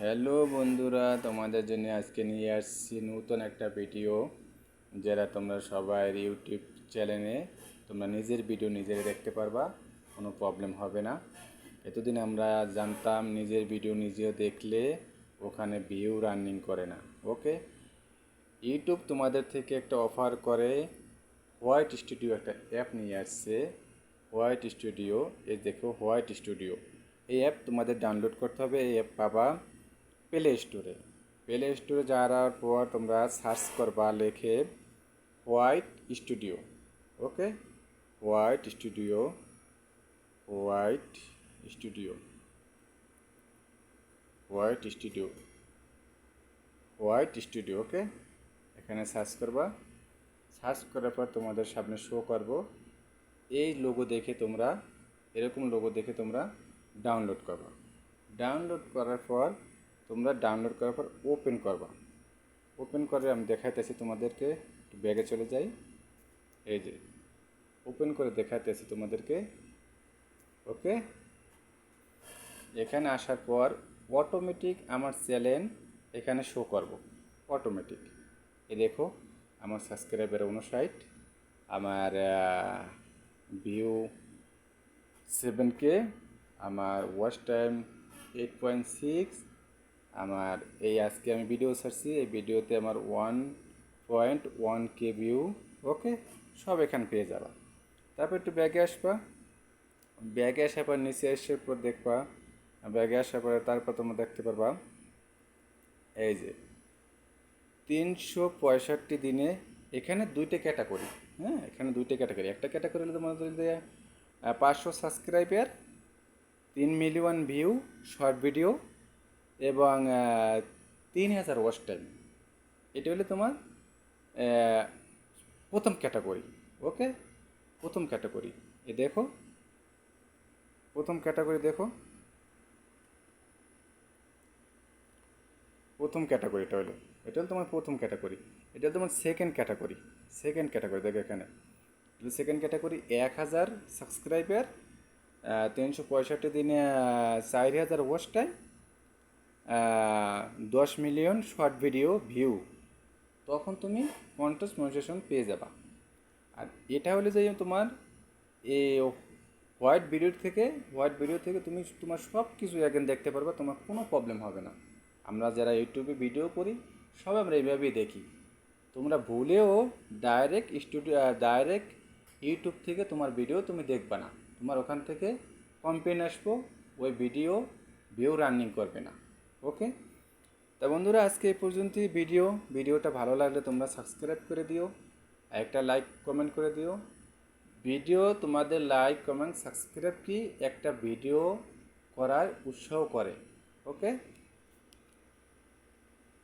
Hello বন্ধুরা, তোমাদের জন্য আজকে নিয়ে আসছি নতুন একটা ভিডিও যারা তোমরা সবাই ইউটিউব চ্যানেলে তোমরা নিজের ভিডিও নিজেরা দেখতে পারবা, কোনো প্রবলেম হবে না। এতদিন আমরা জানতাম নিজের ভিডিও নিজে দেখলে ওখানে ভিউ রানিং করে না, ওকে? ইউটিউব তোমাদের থেকে একটা অফার করে, হোয়াইট স্টুডিও একটা অ্যাপ নিয়ে আসছে, হোয়াইট স্টুডিও, এই দেখো হোয়াইট স্টুডিও। এই অ্যাপ তোমাদের ডাউনলোড করতে হবে, এই অ্যাপ পাবা। প্লে স্টোরে প্লে স্টোরে যাওয়ার পর তোমরা সার্চ করবা, লেখে white studio okay white studio white studio white studio white studio okay এখানে সার্চ করবা। সার্চ করার পর তোমাদের সামনে শো করব। এই লোগো দেখে তোমরা, এরকম লোগো দেখে তোমরা ডাউনলোড করবা। ডাউনলোড করার পর তোমরা ডাউনলোড করার পর ওপেন করবা। ওপেন করে আমি দেখাইতেছি তোমাদেরকে, একটু ব্যাগে চলে যাই। এই যে ওপেন করে দেখাইতেছি তোমাদেরকে। ওকে? এখানে আসার পর অটোমেটিক আমার চ্যানেল এখানে শো করব। অটোমেটিক এ দেখো, আমার সাবস্ক্রাইবার উনষাট আমার ভিউ সেভেন কে আমার watch time eight point six আমার এই আজকে আমি ভিডিও ছাড়ছি। এই ভিডিওতে আমার one point one K view okay সব এখানে পেয়ে যাবা। তারপর একটু ব্যাগে আসবা। ব্যাগে আসার পর নিচে আসার পর দেখবা। ব্যাগে আসার পরে তারপর তোমরা দেখতে পারবা। এই যে, তিনশো পঁয়ষট্টি দিনে এখানে দুইটা ক্যাটাগরি হ্যাঁ? এখানে দুইটা ক্যাটাগরি একটা ক্যাটাগরি হলো তোমার যদি পাঁচশো সাবস্ক্রাইবার তিন মিলিয়ন ভিউ শর্ট ভিডিও এবং তিন হাজার ওয়াচ টাইম এটা হলো তোমার প্রথম ক্যাটাগরি, ওকে? প্রথম ক্যাটাগরি। এ দেখো, প্রথম ক্যাটাগরি দেখো। প্রথম ক্যাটাগরিটা হলো, এটা হলো তোমার প্রথম ক্যাটাগরি। এটা হলো তোমার সেকেন্ড ক্যাটাগরি। সেকেন্ড ক্যাটাগরি, দেখো এখানে। সেকেন্ড ক্যাটাগরি এক হাজার সাবস্ক্রাইবার তিনশো পঁয়ষট্টি দিনে চার হাজার ওয়াচ টাইম দশ মিলিয়ন শর্ট ভিডিও ভিউ, তখন তুমি কন্টেস্ট মনিটেশন পেয়ে যাবা। আর এটা হলে যে তোমার এই হোয়াইট ভিডিও থেকে, হোয়াইট ভিডিও থেকে তুমি তোমার সব কিছু এখন দেখতে পারবে, তোমার কোনো প্রবলেম হবে না। আমরা যারা ইউটিউবে ভিডিও করি, সব আমরা এইভাবেই দেখি। তোমরা ভুলেও ডাইরেক্ট স্টুডিও ডাইরেক্ট ইউটিউব থেকে তোমার ভিডিও তুমি দেখবে না। তোমার ওখান থেকে কমপ্লেন আসব, ওই ভিডিও ভিউ রানিং করবে না। ওকে তা বন্ধুরা, আজকে এই পর্যন্তই ভিডিও ভিডিওটা ভালো লাগলে তোমরা সাবস্ক্রাইব করে দিও, আর একটা লাইক কমেন্ট করে দিও। ভিডিও তোমাদের লাইক কমেন্ট সাবস্ক্রাইব কি একটা ভিডিও করার উৎসাহ করে। ওকে